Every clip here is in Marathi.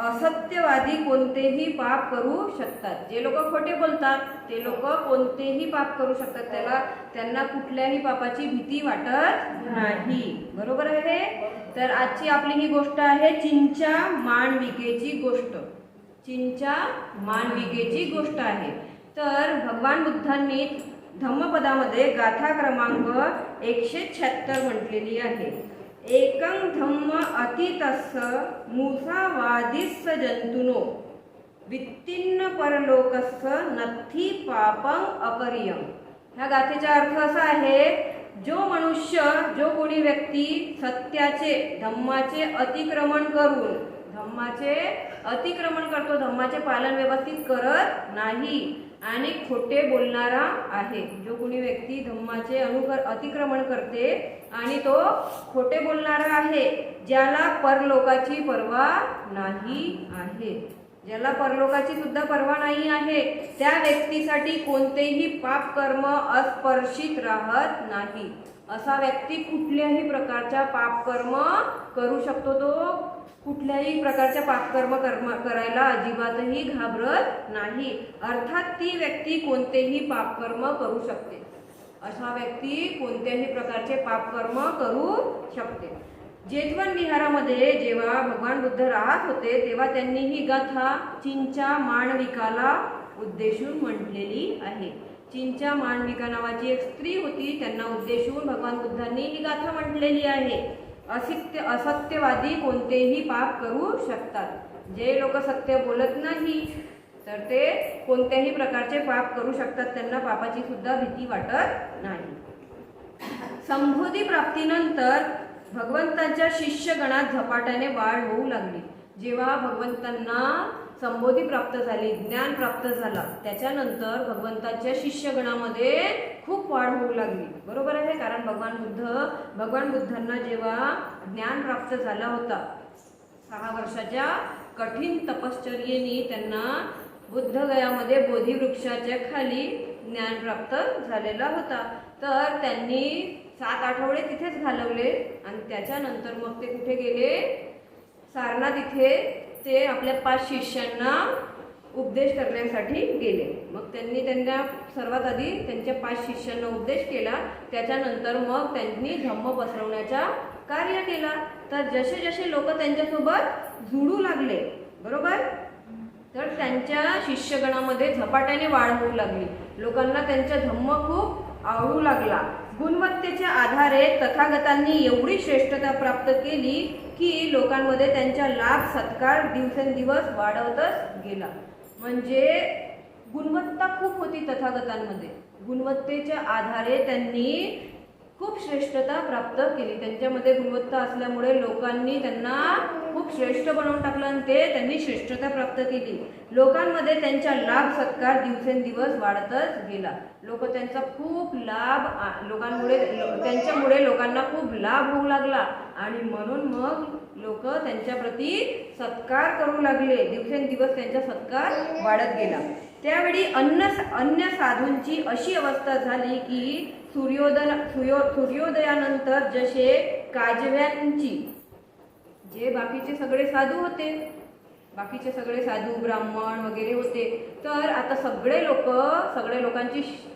असत्यवादी कोणतेही पाप करू शकतात. जे लोक खोटे बोलतात ते लोक कोणतेही पाप करू शकतात. त्याला त्यांना कुठल्याही पापाची भीती वाटत नाही. बरोबर आहे? तर आजची आपली ही गोष्ट आहे चिंचा मानविकेची गोष्ट. चिंचा मानविकेची गोष्ट आहे. तर भगवान बुद्धांनी धम्मपदामध्ये गाथा क्रमांक एकशे शहात्तर म्हटलेली आहे. एकं धम्म अतितस्य मुसावादिस्स जंतुनो वित्तीन्न परलोकस्य नथी पापं अपरियम ह्या गाथेचा अर्थ असा आहे जो मनुष्य जो कोणी व्यक्ती सत्याचे धम्माचे अतिक्रमण करून धम्माचे अतिक्रमण करतो धम्माचे पालन व्यवस्थित करत नाही आणि खोटे बोलणारा आहे. जो कोणी व्यक्ती धम्माचे अनुकर अतिक्रमण करते आणि तो खोटे बोलणारा आहे ज्याला परलोकाची पर्वा नाही आहे. ज्याला परलोकाची सुद्धा पर्वा नाही आहे त्या व्यक्तीसाठी कोणतेही पाप कर्म अस्पर्शित राहत नाही. असा व्यक्ती कुठल्याही प्रकारचा पाप कर्म करू शकतो तो कुठल्याही प्रकारच्या पापकर्म कर्म करायला अजिबातही घाबरत नाही. अर्थात ती व्यक्ती कोणतेही पापकर्म करू शकते. अशा व्यक्ती कोणत्याही प्रकारचे पापकर्म करू शकते. जेतवन विहारामध्ये जेव्हा भगवान बुद्ध राहत होते तेव्हा त्यांनी ही गाथा चिंचा माणविकाला उद्देशून म्हटलेली आहे. चिंचा मांडविका नावाची एक स्त्री होती त्यांना उद्देशून भगवान बुद्धांनी ही गाथा म्हटलेली आहे. असित्य असत्यवादी कोणतेही पाप करू शकतात. जे लोक सत्य बोलत नाही तर ते कोणत्याही प्रकारचे पाप करू शकतात. त्यांना पापाची सुद्धा भीती वाटत नाही. संभूती प्राप्तीनंतर भगवंताच्या शिष्यगणात झपाट्याने वाढ होऊ लागली. जेव्हा भगवंतांना संबोधी प्राप्त झाली ज्ञान प्राप्त झाला. त्याच्यानंतर भगवंताच्या शिष्यगणामध्ये खूप वाढ होऊ लागली. बरोबर आहे? कारण भगवान बुद्ध भगवान बुद्धांना जेव्हा ज्ञान प्राप्त झाला होता सहा वर्षाच्या कठीण तपश्चर्येने त्यांना बुद्धगयामध्ये बोधीवृक्षाच्या खाली ज्ञान प्राप्त झालेला होता. तर त्यांनी सात आठवडे तिथेच घालवले आणि त्याच्यानंतर मग ते कुठे गेले? सारनाथ इथे ते आपल्या पाच शिष्यांना उपदेश करण्यासाठी गेले. मग त्यांनी त्यांना सर्वात आधी त्यांच्या पाच शिष्यांना उपदेश केला. त्याच्यानंतर मग त्यांनी धम्म पसरवण्याचा कार्य केला. तर जसे जसे लोक त्यांच्यासोबत जुळू लागले बरोबर? तर त्यांच्या शिष्यगणामध्ये झपाट्याने वाढ होऊ लागली. लोकांना त्यांचा धम्म खूप आवडू लागला. गुणवत्तेच्या आधारे तथागतांनी एवढी श्रेष्ठता प्राप्त केली की लोकांमध्ये त्यांचा लाभ सत्कार दिवसेंदिवस वाढवतच गेला. म्हणजे गुणवत्ता खूप होती तथागतांमध्ये. गुणवत्तेच्या आधारे त्यांनी खूप श्रेष्ठता प्राप्त केली. त्यांच्यामध्ये गुणवत्ता असल्यामुळे लोकांनी त्यांना खूप श्रेष्ठ बनवून टाकलं आणि ते त्यांनी श्रेष्ठता प्राप्त केली. लोकांमध्ये त्यांचा लाभ सत्कार दिवसेंदिवस वाढतच गेला. लोक त्यांचा खूप लाभ लोकांमुळे त्यांच्यामुळे लोकांना खूप लाभ होऊ लागला. आणि म्हणून मग लोक त्यांच्याप्रती सत्कार करू लागले. दिवसेंदिवस त्यांचा सत्कार वाढत गेला. त्यावेळी अन्न अन्य साधूंची अशी अवस्था झाली की सूर्योदय सूर्यो सूर्योदयानंतर जसे काजव्यांची जे बाकीचे सगळे साधू होते. बाकीचे सगळे साधू ब्राह्मण वगैरे होते. तर आता सगळे लोक सगळे लोकांची श-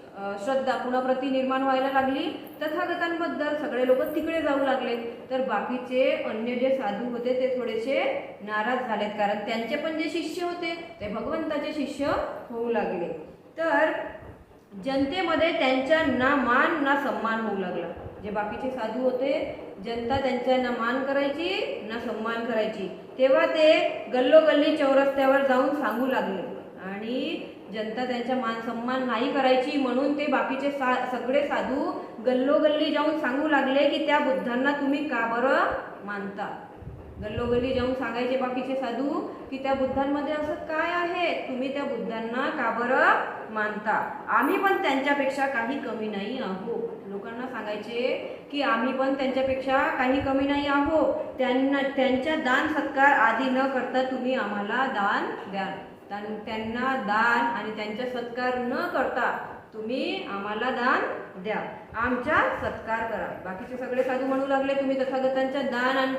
श्रद्धा कुणाप्रती निर्माण व्हायला लागली. तथागतांबद्दल सगळे लोक तिकडे जाऊ लागले. तर बाकीचे अन्य जे साधू होते ते थोडेसे नाराज झालेत. कारण त्यांचे पण जे शिष्य होते ते भगवंताचे शिष्य होऊ लागले. तर जनतेमध्ये त्यांच्या ना मान ना सन्मान होऊ लागला. जे बाकीचे साधू होते जनता त्यांच्या ना मान करायची ना सन्मान करायची. तेव्हा ते गल्लोगल्ली चौरस्त्यावर जाऊन सांगू लागले. आणि जनता त्यांचा मान सन्मान नाही करायची म्हणून ते बाकीचे सा सगळे साधू गल्लोगल्ली जाऊन सांगू लागले की त्या बुद्धांना तुम्ही का बरं मानता? गल्लोगल्ली जाऊन सांगायचे बाकीचे साधू की त्या बुद्धांमध्ये असं काय आहे? तुम्ही त्या बुद्धांना का बरं मानता? आम्ही पण त्यांच्यापेक्षा काही कमी नाही आहो लोकांना सांगायचे की आम्ही पण त्यांच्यापेक्षा काही कमी नाही आहो त्यांना त्यांच्या दान सत्कार आधी न करता तुम्ही आम्हाला दान द्याल. त्यां- त्यांना दान आणि त्यांचा सत्कार न करता तुम्ही आम्हाला दान द्या. आमचा सत्कार करा. बाकीचे सगळे साधू म्हणू लागले तुम्ही तथागतांच्या दान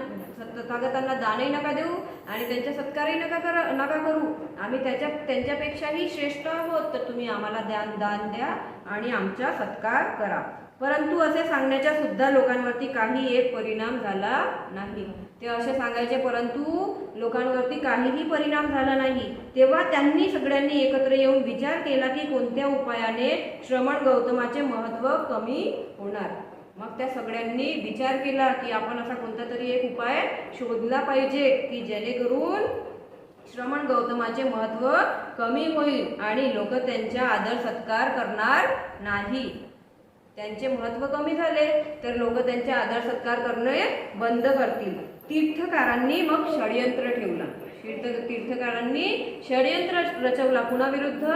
तथागतांना दानही नका देऊ आणि त्यांच्या सत्कारही नका करा नका करू. आम्ही त्याच्या त्यांच्यापेक्षाही श्रेष्ठ आहोत. तर तुम्ही आम्हाला दान दान द्या आणि आमचा सत्कार करा. परंतु असे सांगण्याच्या सुद्धा लोकांवरती काही एक परिणाम झाला नाही. ते असे सांगायचे परंतु लोकांवरती काहीही परिणाम झाला नाही. तेव्हा त्यांनी सगळ्यांनी एकत्र येऊन विचार केला की कोणत्या उपायाने श्रमण गौतमाचे महत्त्व कमी होणार. मग त्या सगळ्यांनी विचार केला की आपण असा कोणता तरी एक उपाय शोधला पाहिजे की जेणेकरून श्रमण गौतमाचे महत्त्व कमी होईल आणि लोक त्यांच्या आदर सत्कार करणार नाही. त्यांचे महत्त्व कमी झाले तर लोक त्यांचे आदर सत्कार करणे बंद करतील. तीर्थकारांनी मग षडयंत्र ठेवला. तीर्थ तीर्थकारांनी षडयंत्र रचवला कुणाविरुद्ध?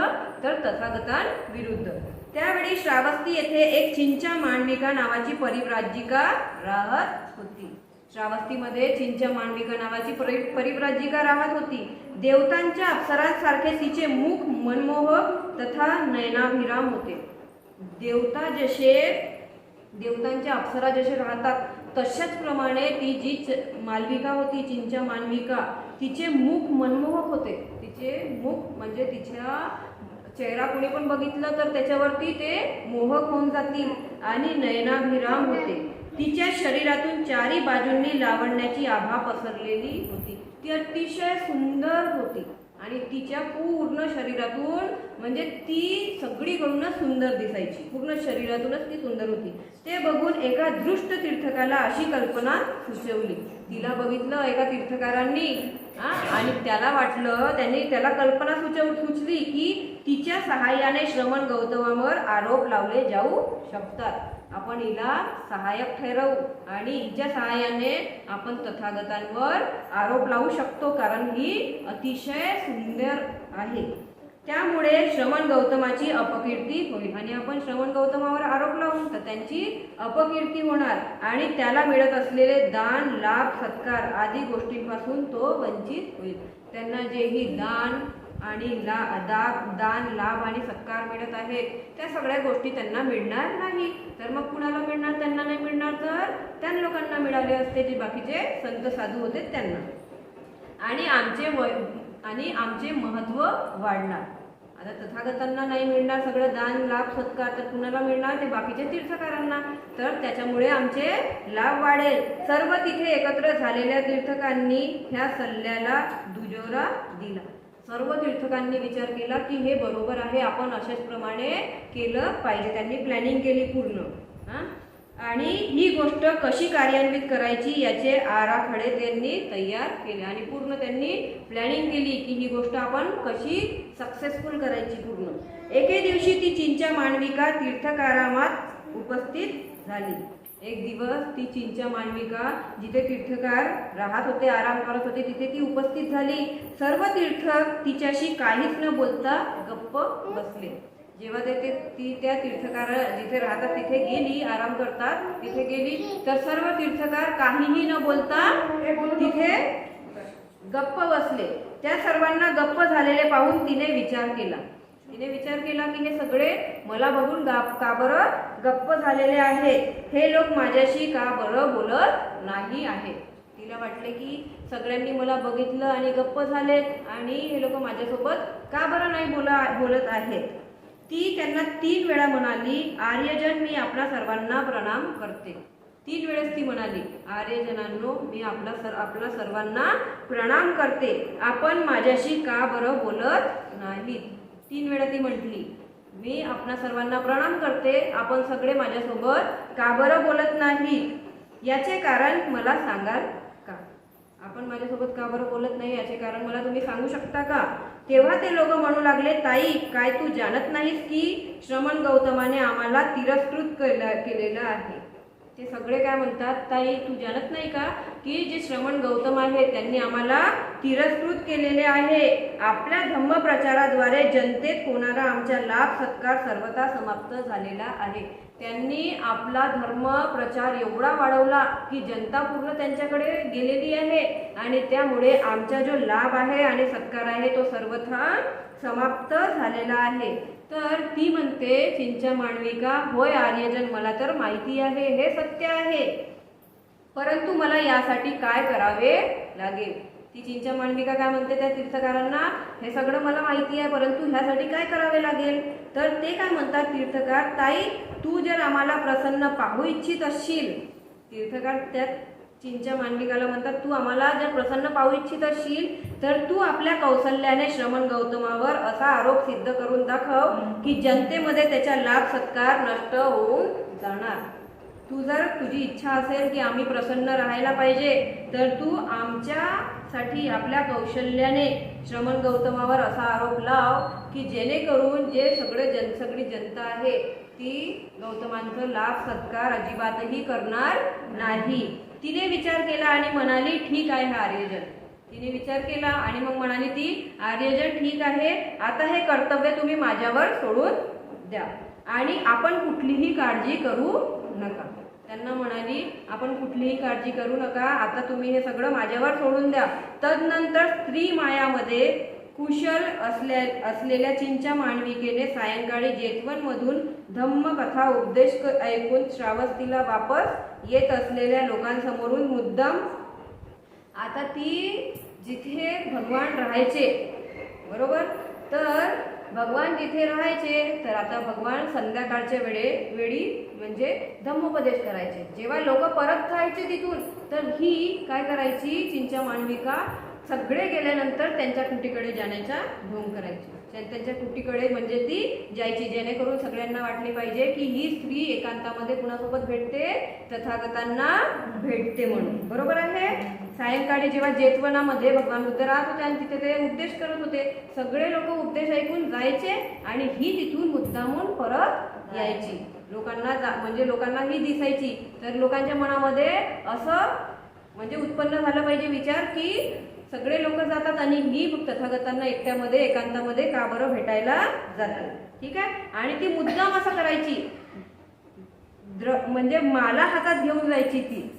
तर तथागतांविरुद्ध त्यावेळी श्रावस्ती येथे एक चिंचा मांडविका नावाची परिव्राजिका राहत होती. श्रावस्तीमध्ये चिंचा मांडविका नावाची परि परिव्राजिका राहत होती. देवतांच्या अप्सरांसारखे तिचे मुख मनमोहक तथा नयनाभिराम होते. देवता जसे देवतांच्या अप्सरा जसे राहतात तशाच प्रमाणे ती जी मालविका होती चिंचा मालविका तिचे मुख मनमोहक होते. तिचे मुख म्हणजे तिच्या चेहरा कोणी पण बघितलं तर त्याच्यावरती ते मोहक होऊन जातील आणि नयनाभिराम होते. तिच्या शरीरातून चारी बाजूंनी लावण्याची आभा पसरलेली होती. ती अतिशय सुंदर होती. आणि तिच्या पूर्ण शरीरातून म्हणजे ती सगळीकडूनच सुंदर दिसायची. पूर्ण शरीरातूनच ती सुंदर होती. ते बघून एका दृष्ट तीर्थकाला अशी कल्पना सुचवली. तिला बघितलं एका तीर्थकारांनी आणि त्याला वाटलं त्यांनी त्याला कल्पना सुचव सुचली की तिच्या सहाय्याने श्रवण गौतमावर आरोप लावले जाऊ शकतात. आपण हिला सहाय्यक ठरवू आणि हिच्या सहाय्याने आपण तथागतांवर आरोप लावू शकतो कारण ही अतिशय सुंदर आहे. त्यामुळे श्रवण गौतमाची अपकीर्ती होईल. आणि आपण श्रवण गौतमावर आरोप लावू तर त्यांची अपकीर्ती होणार. आणि त्याला मिळत असलेले दान लाभ सत्कार आदी गोष्टींपासून तो वंचित होईल. त्यांना जेही दान आणि ला दाब दान लाभ आणि सत्कार मिळत आहेत त्या सगळ्या गोष्टी त्यांना मिळणार नाही. तर मग कुणाला मिळणार? त्यांना नाही मिळणार तर त्या लोकांना मिळाले असते जे बाकीचे संत साधू होते त्यांना. आणि आमचे वय आणि आमचे महत्त्व वाढणार. आता तथागतांना नाही मिळणार सगळं दान लाभ सत्कार तर कुणाला मिळणार? ते बाकीच्या तीर्थकारांना. तर त्याच्यामुळे आमचे लाभ वाढेल. सर्व तिथे एकत्र झालेल्या तीर्थकांनी ह्या सल्ल्याला दुजोरा दिला. सर्व तीर्थकांनी विचार केला की हे बरोबर आहे आपण अशाच प्रमाणे केलं पाहिजे. त्यांनी प्लॅनिंग केली पूर्ण. हां? आणि ही गोष्ट कशी कार्यान्वित करायची याचे आराखडे त्यांनी तयार केले. आणि पूर्ण त्यांनी प्लॅनिंग केली की ही गोष्ट आपण कशी सक्सेसफुल करायची पूर्ण. एके दिवशी ती चिंचा मांडविका तीर्थकारामात उपस्थित झाली. एक दिवस ती चिंचा मांडविका जिथे तीर्थकार राहत होते आराम करत होते तिथे ती उपस्थित झाली. सर्व तीर्थक तिच्याशी काहीच न बोलता गप्प बसले. जेव्हा ते ते- ती त्या तीर्थकार जिथे राहतात तिथे गेली आराम करतात तिथे गेली तर सर्व तीर्थकार काहीही न बोलता तिथे गप्प बसले. त्या सर्वांना गप्प झालेले पाहून तिने विचार केला. तिने विचार केला की हे सगळे मला बघून गाप का बरं गप्प झालेले आहेत? हे लोक माझ्याशी का बरं बोलत नाही आहेत? तिला वाटले की सगळ्यांनी मला बघितलं आणि गप्प झालेत आणि हे लोक माझ्यासोबत का बरं नाही बोला बोलत आहेत? ती त्यांना तीन वेळा म्हणाली आर्यजन मी आपल्या सर्वांना प्रणाम करते. तीन वेळेस ती म्हणाली आर्यजनांनो मी आपला सर आपला सर्वांना प्रणाम करते. आपण माझ्याशी का बरं बोलत नाहीत? तीन वेळा ती म्हटली मी आपणा सर्वांना प्रणाम करते आपण सगळे माझ्यासोबत का बरं बोलत नाही? याचे कारण मला सांगाल का? आपण माझ्यासोबत का बरं बोलत नाही? याचे कारण मला तुम्ही सांगू शकता का? तेव्हा ते लोक म्हणू लागले ताई काय तू जाणत नाहीस की श्रमण गौतमाने आम्हाला तिरस्कृत केलं केलेलं आहे. ते सगळे काय म्हणतात ताई तू जाणत नाही का की जे श्रवण गौतम आहे त्यांनी आम्हाला तिरस्कृत केलेले आहे? आपल्या धम्म प्रचाराद्वारे जनतेत होणारा आमचा लाभ सत्कार सर्वथा समाप्त झालेला आहे. त्यांनी आपला धर्म प्रचार एवढा वाढवला की जनता पूर्ण त्यांच्याकडे गेलेली आहे आणि त्यामुळे आमचा जो लाभ आहे आणि सत्कार आहे तो सर्वथा समाप्त झालेला आहे. तर ती म्हणते चिंचा मांडविका होय आर्यजन मला तर माहिती आहे हे सत्य आहे. परंतु मला यासाठी काय करावे लागेल? ती चिंचा मांडविका काय म्हणते त्या तीर्थकारांना हे सगळं मला माहिती आहे परंतु ह्यासाठी काय करावे लागेल? तर ते काय म्हणतात तीर्थकार ताई तू जर आम्हाला प्रसन्न पाहू इच्छित असशील. तीर्थकार त्या चिंच्या मांडविकाला म्हणतात तू आम्हाला जर प्रसन्न पाहू इच्छित असशील तर तू आपल्या कौशल्याने श्रमण गौतमावर असा आरोप सिद्ध करून दाखव की जनतेमध्ये त्याचा लाभ सत्कार नष्ट होऊन जाणार. तू जर तुझी इच्छा असेल की आम्ही प्रसन्न राहायला पाहिजे तर तू आमच्यासाठी आपल्या कौशल्याने श्रमण गौतमावर असा आरोप लाव की जेणेकरून जे सगळे जन सगळी जनता आहे ती गौतमांचं लाभ सत्कार अजिबातही करणार नाही. तिने विचार केला आणि म्हणाली ठीक आहे हा आर्यजन. तिने विचार केला आणि मग म्हणाली ती आर्यजन ठीक आहे. आता हे कर्तव्य तुम्ही माझ्यावर सोडून द्या. आणि आपण कुठलीही काळजी करू नका. त्यांना म्हणाली आपण कुठलीही काळजी करू नका. आता तुम्ही हे सगळं माझ्यावर सोडून द्या. तदनंतर स्त्री मायामध्ये कुशल असल्या असलेल्या चिंचा मांडविकेने सायंकाळी जेतवनमधून धम्मकथा उपदेश ऐकून श्रावस्तीला वापस येत असलेल्या लोकांसमोरून मुद्दाम आता ती जिथे भगवान राहायचे बरोबर? तर भगवान जिथे राहायचे तर आता भगवान संध्याकाळच्या वेळे वेळी म्हणजे धम्मोपदेश करायचे. जेव्हा लोक परत राहायचे तिथून तर ही काय करायची? चिंचा मांडविका सगळे गेल्यानंतर त्यांच्या कुटीकडे जाण्याचा ढोंग करायची. त्यांच्या तुटीकडे म्हणजे ती जायची जेणेकरून सगळ्यांना वाटले पाहिजे की ही स्त्री एकांतामध्ये कुणासोबत भेटते? तथागतांना भेटते म्हणून. बरोबर आहे? सायंकाळी जेव्हा जेतवनामध्ये भगवान बुद्ध राहत होते आणि तिथे ते उपदेश करत होते सगळे लोक उपदेश ऐकून जायचे आणि ही तिथून मुद्दामून परत यायची. लोकांना जा म्हणजे लोकांना ही दिसायची. तर लोकांच्या मनामध्ये असं म्हणजे उत्पन्न झालं पाहिजे विचार की सगळे लोक जातात आणि ही तथागतांना एकट्यामध्ये एकांतामध्ये का बरं भेटायला जातात ठीक आहे? आणि ती मुद्दाम असं करायची. द्र म्हणजे माला हातात घेऊन जायची ती.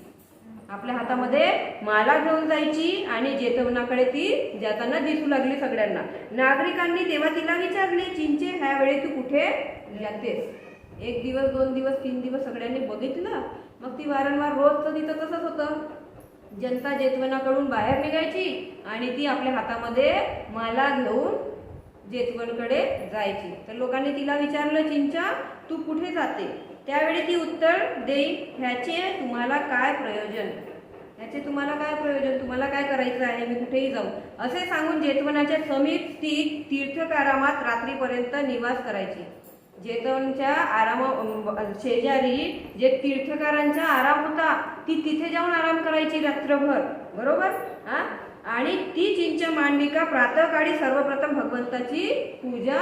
आपल्या हातामध्ये माला घेऊन जायची आणि जेतवनाकडे ती जाताना दिसू लागली सगळ्यांना. नागरिकांनी तेव्हा तिला विचारले चिंचे ह्या वेळी तू कुठे जातेस? एक दिवस दोन दिवस तीन दिवस सगळ्यांनी बघितलं. मग ती वारंवार रोजचं तिथं तसंच होतं. जनता जेतवनाकडून बाहेर निघायची आणि ती आपल्या हातामध्ये माला घेऊन जेतवनकडे जायची. तर लोकांनी तिला विचारलं चिंचा तू कुठे जाते? त्यावेळी ती उत्तर देईल ह्याचे तुम्हाला काय प्रयोजन? ह्याचे तुम्हाला काय प्रयोजन? तुम्हाला काय करायचं आहे? मी कुठेही जाऊ. असे सांगून जेतवनाच्या समीप ती तीर्थकारामात रात्रीपर्यंत निवास करायची. जेतवनच्या आराम शेजारी जे तीर्थकारांचा आराम होता ती तिथे जाऊन आराम करायची रात्रभर. बरोबर? हा? आणि ती चिंच मांडविका प्रातःकाळी सर्वप्रथम भगवंताची पूजा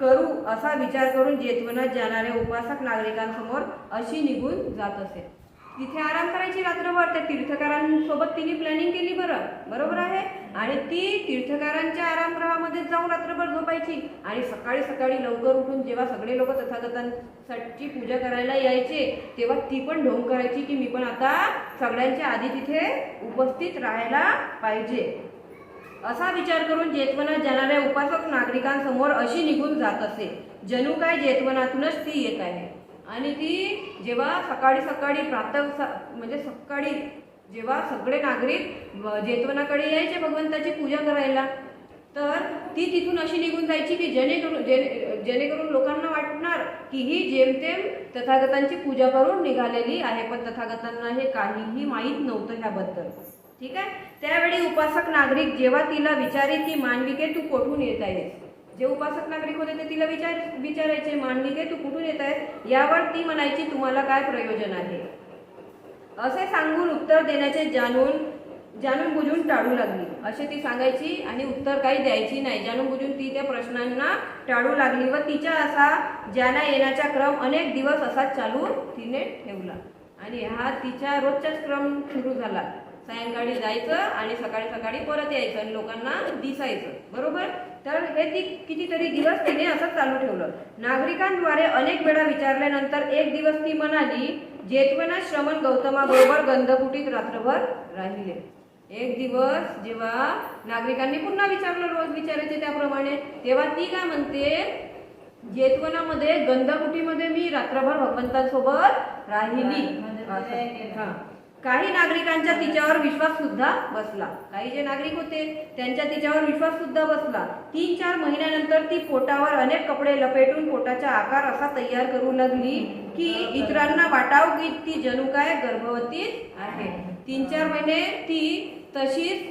करू असा विचार करून जेतवनात जाणाऱ्या उपासक नागरिकांसमोर अशी निघून जात असे. तिथे आराम करायची रात्रभर त्या तीर्थकारांसोबत तिने प्लॅनिंग केली बरं. बरोबर आहे? आणि ती तीर्थकारांच्या आरामगृहामध्ये जाऊन रात्रभर झोपायची. आणि सकाळी सकाळी लवकर उठून जेव्हा सगळे लोक तथागतांसाठी पूजा करायला यायचे तेव्हा ती पण ढोंग करायची की मी पण आता सगळ्यांच्या आधी तिथे उपस्थित राहायला पाहिजे. असा विचार करून जेतवनात जाणाऱ्या उपासक नागरिकांसमोर अशी निघून जात असे. जणू काय जेतवनातूनच ती येत आहे. आणि ती जेव्हा सकाळी सकाळी प्रातः स- म्हणजे सकाळी जेव्हा सगळे नागरिक जेतवनाकडे यायचे भगवंताची पूजा करायला तर ती तिथून अशी निघून जायची की जेणेकरून जेणे जेणेकरून लोकांना वाटणार की ही जेमतेम तथागतांची पूजा करून निघालेली आहे. पण तथागतांना हे काहीही माहीत नव्हतं ह्याबद्दल. ठीक आहे? त्यावेळी उपासक नागरिक जेव्हा तिला विचारी की मानविके तू कोठून येत आहेस? जे उपासक नागरिक होते ते तिला विचार विचारायचे मानविके तू कुठून येत आहे यावर ती म्हणायची तुम्हाला काय प्रयोजन आहे? असे सांगून उत्तर देण्याचे जाणून जाणून बुजून टाळू लागली. असे ती सांगायची आणि उत्तर काही द्यायची नाही. जाणून बुजून ती त्या प्रश्नांना टाळू लागली व तिच्या असा जाण्या येण्याचा क्रम अनेक दिवस असा चालू तिने ठेवला. आणि हा तिच्या रोजचाच क्रम सुरू झाला. सायंकाळी जायचं आणि सकाळी सकाळी परत यायचं आणि लोकांना दिसायचं. बरोबर? तर हे ती कितीतरी दिवस तिने असं चालू ठेवलं. नागरिकांद्वारे अनेक वेळा विचारल्यानंतर एक दिवस ती म्हणाली जेतवना श्रमण गौतमाबरोबर गंधकुटीत रात्रभर राहिले. एक दिवस जेव्हा नागरिकांनी पुन्हा विचारलं रोज विचारायचे त्याप्रमाणे तेव्हा ती काय म्हणते जेतवनामध्ये गंधकुटीमध्ये मी रात्रभर भगवंतांसोबत राहिली. हा. काही नागरिकांचा तिच्यावर विश्वास सुद्धा बसला. काही जे नागरिक होते त्यांच्या तिच्यावर विश्वास सुद्धा बसला. तीन चार महिन्यानंतर ती पोटावर अनेक कपडे लपेटून पोटाचा आकार असा तयार करू लागली की इतरांना वाटाव की ती जणू काय गर्भवती आहे. तीन चार महिने ती तशीच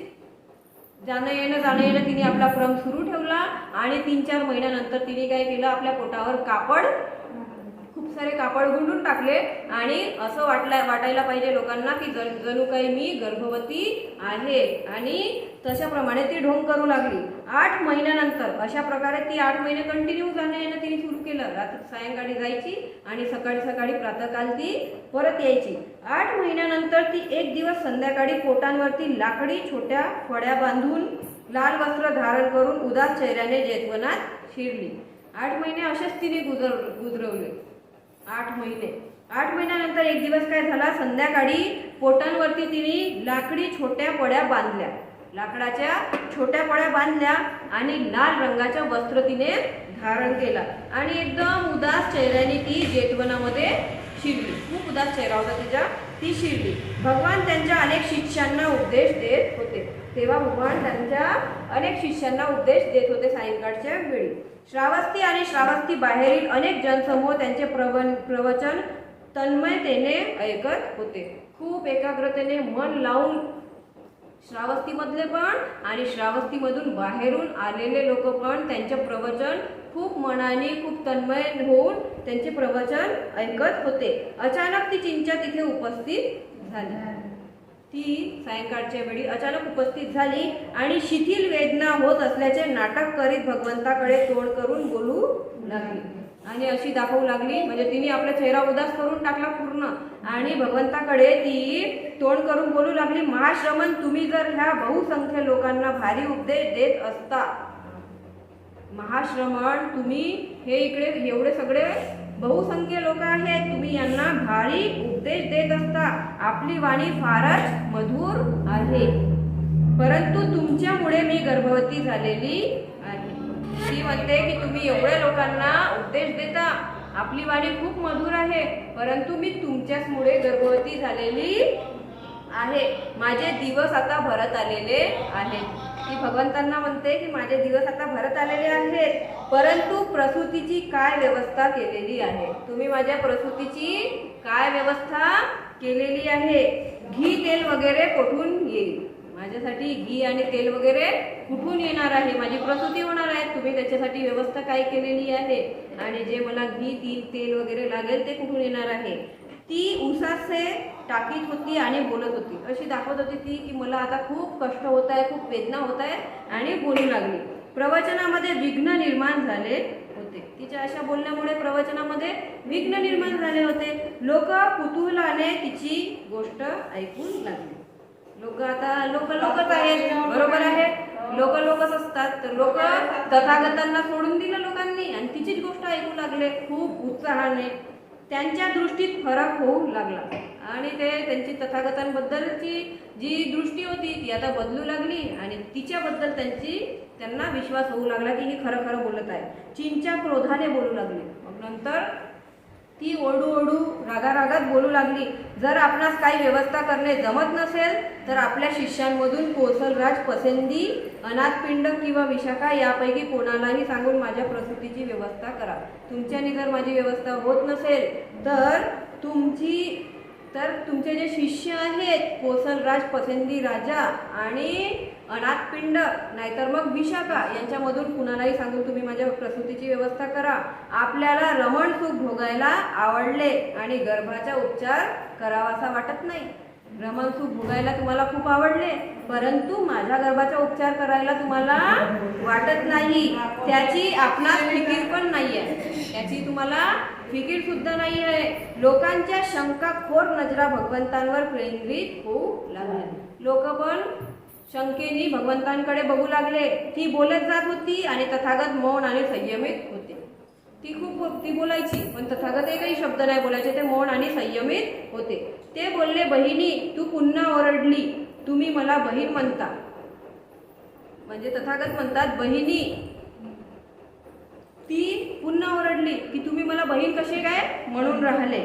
जाणं येणं जाणं येणं तिने आपला क्रम सुरू ठेवला आणि तीन चार महिन्यानंतर तिने काय केलं आपल्या पोटावर कापड खूप सारे कापड गुंडून टाकले आणि असं वाटलं वाटायला पाहिजे लोकांना की जण जणू काही मी गर्भवती आहे. आणि तशाप्रमाणे ती ढोंग करू लागली. आठ महिन्यानंतर अशा प्रकारे ती आठ महिने कंटिन्यू जाणं येणं तिने सुरू केलं. रात्री सायंकाळी जायची आणि सकाळी सकाळी प्रातःकाल ती परत यायची. आठ महिन्यानंतर ती एक दिवस संध्याकाळी पोटांवरती लाकडी छोट्या फड्या बांधून लाल वस्त्र धारण करून उदास चेहऱ्याने जेतवनात शिरली. आठ महिने असेच तिने गुजर गुजरवले. आठ महिने. आठ महिन्यानंतर एक दिवस काय झाला? संध्याकाळी पोटांवरती तिने लाकडी छोट्या पड्या बांधल्या. लाकडाच्या छोट्या पड्या बांधल्या आणि लाल रंगाच्या वस्त्र तिने धारण केला. आणि एकदम उदास चेहऱ्याने ती जेतवनामध्ये शिरली. खूप उदास चेहरा होता तिचा. ती शिरली. भगवान त्यांच्या अनेक शिष्यांना उपदेश देत होते. तेव्हा भगवान त्यांच्या अनेक शिष्यांना उपदेश देत होते सायंकाळच्या वेळी. श्रावस्ती आणि श्रावस्ती बाहेरील अनेक जनसमूह त्यांचे प्रवन प्रवचन तन्मयतेने ऐकत होते. खूप एकाग्रतेने मन लावून श्रावस्तीमधले पण आणि श्रावस्तीमधून बाहेरून आलेले लोक पण त्यांचे प्रवचन खूप मनाने खूप तन्मय होऊन त्यांचे प्रवचन ऐकत होते. अचानक ती चिंचा तिथे उपस्थित झाली. ती सायंकाळच्या वेळी अचानक उपस्थित झाली आणि शिथिल वेदना होत असल्याचे नाटक करीत भगवंताकडे तोंड करून बोलू लागली. आणि अशी दाखवू लागली म्हणजे तिने आपला चेहरा उदास करून टाकला पूर्ण. आणि भगवंताकडे ती तोंड करून बोलू लागली महाश्रमण तुम्ही जर ह्या बहुसंख्य लोकांना भारी उपदेश देत असता महाश्रमण तुम्ही हे इकडे एवढे सगळे बहुसंख्य लोक आहेत. तुम्ही यांना भारी उपदेश देत असता. आपली वाणी फारच मधुर आहे. परंतु तुमच्यामुळे मी गर्भवती झालेली आहे. ती म्हणते की तुम्ही एवढ्या लोकांना उपदेश देता. आपली वाणी खूप मधुर आहे. परंतु मी तुमच्याचमुळे गर्भवती झालेली आहे. माझे दिवस आता भरत आलेले आहेत. ती भगवंतांना म्हणते की माझे दिवस आता भरत आलेले आहेत परंतु प्रसूतीची काय व्यवस्था केलेली आहे? तुम्ही माझ्या प्रसूतीची काय व्यवस्था केलेली आहे? घी तेल वगैरे कुठून येईल? माझ्यासाठी घी आणि तेल वगैरे कुठून येणार आहे? माझी प्रसूती होणार आहे. तुम्ही त्याच्यासाठी व्यवस्था काय केलेली आहे? आणि जे मला घी ती तेल वगैरे लागेल ते कुठून येणार आहे? ती उसासे टाकीत होती आणि बोलत होती. अशी दाखवत होती ती की मला आता खूप कष्ट होत आहे खूप वेदना होत आहे आणि बोलू लागली. प्रवचनामध्ये विघ्न निर्माण झाले होते. तिच्या अशा बोलण्यामुळे प्रवचनामध्ये विघ्न निर्माण झाले होते. लोक कुतूहलाने तिची गोष्ट ऐकून लागली. लोक आता लोक लोकच आहेत बरोबर आहे? लोक लोकच असतात. तर लोक तथागतांना सोडून दिलं लोकांनी आणि तिचीच गोष्ट ऐकू लागले खूप उत्साहाने. त्यांच्या दृष्टीत फरक होऊ लागला. आणि ते त्यांची तथागतांबद्दलची जी दृष्टी होती ती आता बदलू लागली आणि तिच्याबद्दल त्यांची त्यांना विश्वास होऊ लागला की हे खरं खरं बोलत आहे. चीनच्या क्रोधाने बोलू लागले. मग नंतर ती ओढू ओढू रागारागात बोलू लागली. जर आपणास काही व्यवस्था करणे जमत नसेल तर आपल्या शिष्यांमधून कोसलराज पसंदी अनाथपिंड किंवा विशाखा यापैकी कोणालाही सांगून माझ्या प्रसूतीची व्यवस्था करा. तुमच्याने जर माझी व्यवस्था होत नसेल तर तुमची तर तुमचे जे शिष्य आहेत कोसलराज पसंदी राजा आणि अनाथपिंड नाहीतर मग विशाखा यांच्यामधून कुणालाही सांगून तुम्ही माझ्या प्रसूतीची व्यवस्था करा. आपल्याला रमण सुख भोगायला आवडले आणि गर्भाचा उपचार करावासा वाटत नाही. रमण सुख भोगायला तुम्हाला खूप आवडले परंतु माझ्या गर्भाचा उपचार करायला तुम्हाला वाटत नाही. त्याची आपणास फिकीर पण नाही आहे त्याची तुम्हाला फिकीर सुद्धा नाही आहे लोकांच्या शंकाखोर नजरा भगवंतांवर केंद्रित होऊ लागल्या. लोक पण शंकेनी भगवंतांकडे बघू लागले. ती बोलत जात होती आणि तथागत मौन आणि संयमित होते. ती खूप ती बोलायची पण तथागत एकही शब्द नाही बोलायचे. ते मौन आणि संयमित होते. ते बोलले बहिणी तू पुन्हा ओरडली. तुम्ही मला बहीण म्हणता. म्हणजे तथागत म्हणतात बहिणी ती पुन्हा ओरडली की तुम्ही मला बहीण कसे काय? म्हणून राहिले.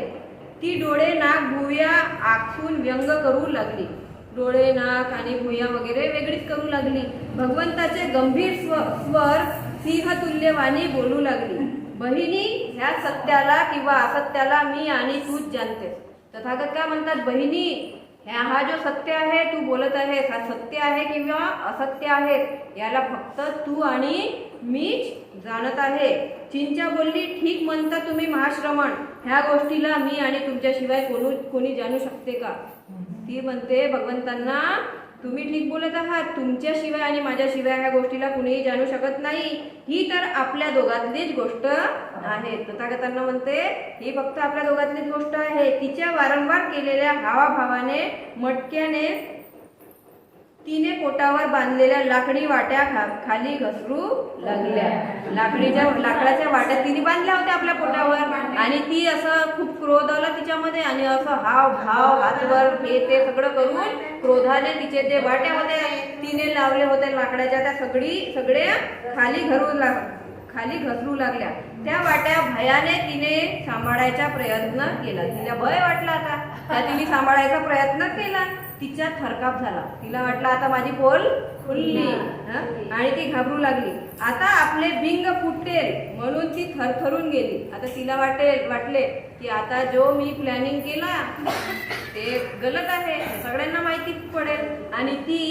ती डोळे नाक भुया आखून व्यंग करू लागली. डोळे नाक आणि भुया वगैरे वेगळीच करू लागली. भगवंताचे गंभीर स्व स्वर सिंहतुल्यवाणी बोलू लागली. बहिणी ह्या सत्याला किंवा असत्याला मी आणि तूच जाणते तथागत काय म्हणतात? बहिणी हा जो सत्य आहे तू बोलत आहेस हा सत्य आहे किंवा असत्य आहे याला फक्त तू आणि मीच जाणत आहे. चिंचा बोलली ठीक म्हणता तुम्ही महाश्रमण. ह्या गोष्टीला मी आणि तुमच्याशिवाय कोणी कोणी जाणू शकते का? ती म्हणते भगवंतांना तुम्ही ठीक बोलत आहात तुमच्याशिवाय आणि माझ्याशिवाय ह्या गोष्टीला कुणीही जाणू शकत नाही. ही तर आपल्या दोघातलीच गोष्ट आहे. तथागतांना म्हणते ही फक्त आपल्या दोघातलीच गोष्ट आहे. तिच्या वारंवार केलेल्या हावाभावाने मटक्याने तिने पोटावर बांधलेल्या लाकडी वाट्या खा- खाली घसरू लागल्या. लाकडीच्या लाकडाच्या वाट्या तिने बांधल्या होत्या आपल्या पोटावर. आणि ती असं खूप क्रोध आला तिच्यामध्ये आणि असं हाव भाव हातवर हे ते सगळं करून क्रोधाने तिचे ते वाट्या होते तिने लावले होते लाकडाच्या. त्या सगळी सगळे खाली घरू लाग खाली घसरू लागल्या. त्या वाट्या भयाने तिने सांभाळायचा प्रयत्न केला. तिला भय वाटला आता. तिने सांभाळायचा प्रयत्न केला? तिचा थरकाप झाला. तिला वाटलं आता माझी पोल खुलली. हं? आणि ती घाबरू लागली. आता आपले बिंग फुटेल म्हणून ती थरथरून गेली. आता तिला वाटेल वाटले की आता जो मी प्लॅनिंग केला ते गलत आहे. सगळ्यांना माहिती पडेल. आणि ती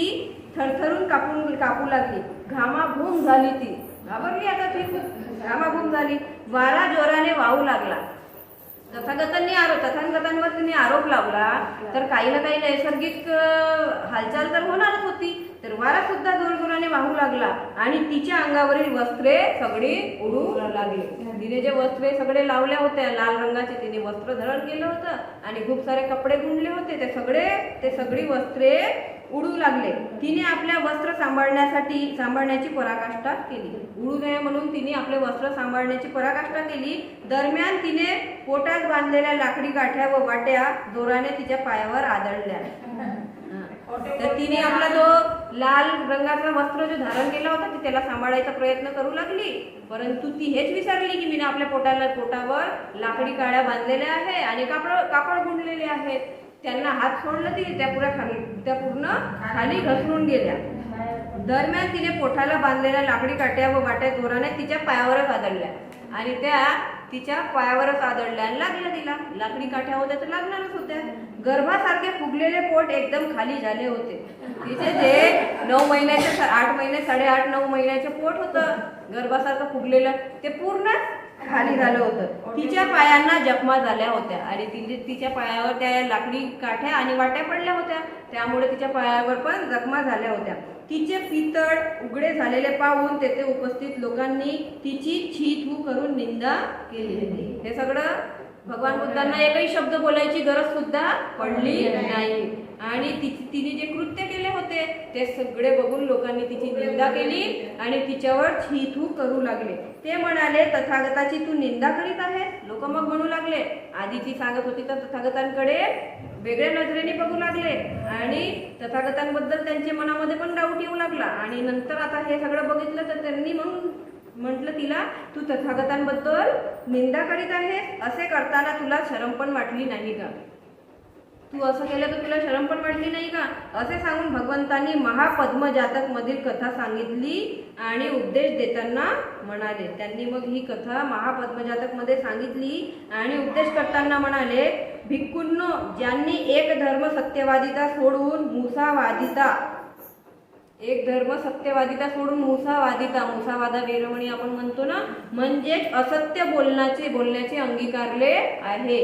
थरथरून कापून कापू लागली. घामाघूम झाली ती. घाबरली आता ती खूप. घामाघूम झाली. वारा जोराने वाहू लागला. तथागतांनी आरोप तथागतांवर त्यांनी आरोप लावला तर काही ना काही नैसर्गिक हालचाल तर होणारच होती. तर वारा सुद्धा जोरजोराने वाहू लागला आणि तिच्या अंगावरील वस्त्रे सगळी उडू लागली. तिने जे वस्त्रे सगळे लावल्या होत्या लाल रंगाचे तिने वस्त्र धरण केलं होतं आणि खूप सारे कपडे गुंडले होते. ते सगळे ते सगळी वस्त्रे उडू लागले. तिने आपल्या वस्त्र सांभाळण्यासाठी सांभाळण्याची पराकाष्ठा केली. उडू नये म्हणून तिने आपले वस्त्र सांभाळण्याची पराकाष्ठा केली. दरम्यान तिने पोटात बांधलेल्या लाकडी गाठ्या व वाट्या जोराने तिच्या पायावर आदळल्या. तर तिने आपला जो लाल रंगाचा वस्त्र जो धारण केला होता ती त्याला सांभाळायचा प्रयत्न करू लागली. परंतु ती हेच विसरली की मी आपल्या पोटाला पोटावर लाकडी काळ्या बांधलेल्या आहे आणि कापड कापड गुंडलेले आहेत. त्यांना हात सोडलं ती त्या पुऱ्या खाली त्या पूर्ण खाली घसरून गेल्या. दरम्यान तिने पोटाला बांधलेल्या लाकडी काट्या व वाट्या जोराने तिच्या पायावरच आदळल्या आणि त्या तिच्या पायावरच आदळल्या आणि लागल्या तिला. लाकडी काठ्या होत्या तर लागणारच होत्या. गर्भासारखे फुगलेले पोट एकदम खाली झाले होते. तिचे जे नऊ महिन्याचे आठ महिने साडेआठ नऊ महिन्याचे पोट होतं गर्भासारखं फुगलेलं ते पूर्ण खाली झालं होतं. तिच्या पायांना जखमा झाल्या होत्या. आणि तिचे तिच्या पायावर त्या लाकडी काठ्या आणि वाट्या पडल्या होत्या. त्यामुळे तिच्या पायावर पण जखमा झाल्या होत्या. तिचे पितळ उघडे झालेले पाहून तेथे उपस्थित लोकांनी तिची छी थू करून निंदा केली हे सगळं भगवान बुद्धांना एकही शब्द बोलायची गरज सुद्धा पडली नाही. आणि तिने जे कृत्य केले होते ते सगळे बघून लोकांनी तिची निंदा केली आणि तिच्यावर छीथू करू लागले. ते म्हणाले तथागताची तू निंदा करीत आहे? लोक मग म्हणू लागले आधी ती सांगत होती तर तथागतांकडे वेगळ्या नजरेने बघू लागले. आणि तथागतांबद्दल त्यांच्या मनामध्ये पण डाऊट येऊ लागला. आणि नंतर आता हे सगळं बघितलं तर त्यांनी मग म्हटलं तिला तू तथागतांबद्दल निंदा करीत आहेस? असे करताना तुला शरम पण वाटली नाही का? तू असं केलं तर तुला शरम पण वाटली नाही का? असे सांगून भगवंतांनी महापद्मजातक मधील कथा सांगितली आणि उपदेश देताना म्हणाले. त्यांनी मग ही कथा महापद्मजातकमध्ये सांगितली आणि उपदेश करताना म्हणाले भिक्कुंनो ज्यांनी एक धर्म सत्यवादिता सोडून मुसावादिता एक धर्म सत्यवादिता सोडून मुसावादिता मुसावादा वेरमणी आपण म्हणतो ना म्हणजेच असत्य बोलण्याचे बोलण्याचे अंगीकारले आहे.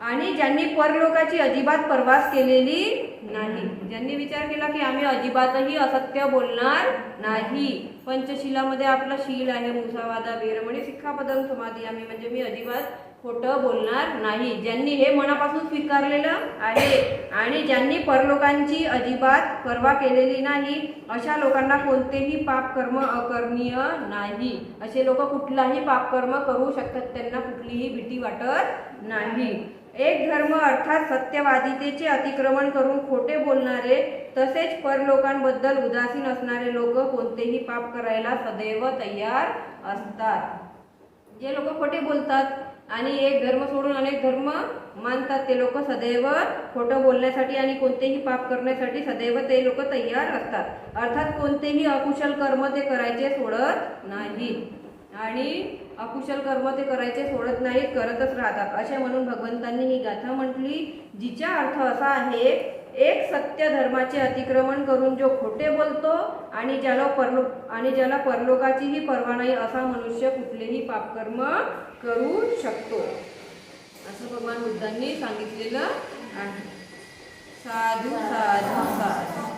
आणि ज्यांनी परलोकाची अजिबात परवास केलेली नाही. ज्यांनी विचार केला की आम्ही अजिबातही असत्य बोलणार नाही. पंचशिलामध्ये आपला शील आहे मुसावादा वेरमणी सिक्खापदम समाधी आम्ही म्हणजे मी अजिबात खोटं बोलणार नाही. ज्यांनी हे मनापासून स्वीकारलेलं आहे आणि ज्यांनी परलोकांची अजिबात परवा केलेली नाही अशा लोकांना कोणतेही पाप कर्म अकरणीय नाही. असे लोक कुठलाही पाप कर्म करू शकतात त्यांना कुठलीही भीती वाटत नाही. एक धर्म अर्थात सत्यवादितेचे अतिक्रमण करून खोटे बोलणारे तसेच परलोकांबद्दल उदासीन असणारे लोक कोणतेही पाप करायला सदैव तयार असतात. जे लोक खोटे बोलतात आणि एक धर्म सोडून अनेक धर्म मानतात ते लोक सदैव खोटं बोलण्यासाठी आणि कोणतेही पाप करण्यासाठी सदैव ते लोक तयार असतात. अर्थात कोणतेही अकुशल कर्म ते करायचे सोडत नाहीत. आणि अकुशल कर्म ते करायचे सोडत नाहीत करतच राहतात. असे म्हणून भगवंतांनी ही गाथा म्हटली जिचा अर्थ असा आहे एक सत्य धर्माचे अतिक्रमण करून जो खोटे बोलतो आणि ज्याला परलो आणि ज्याला परलोकाचीही पर्वा नाही असा मनुष्य कुठलेही पापकर्म करू शकतो. असं भगवान बुद्धांनी सांगितलेलं आहे. साधू साधू साधू.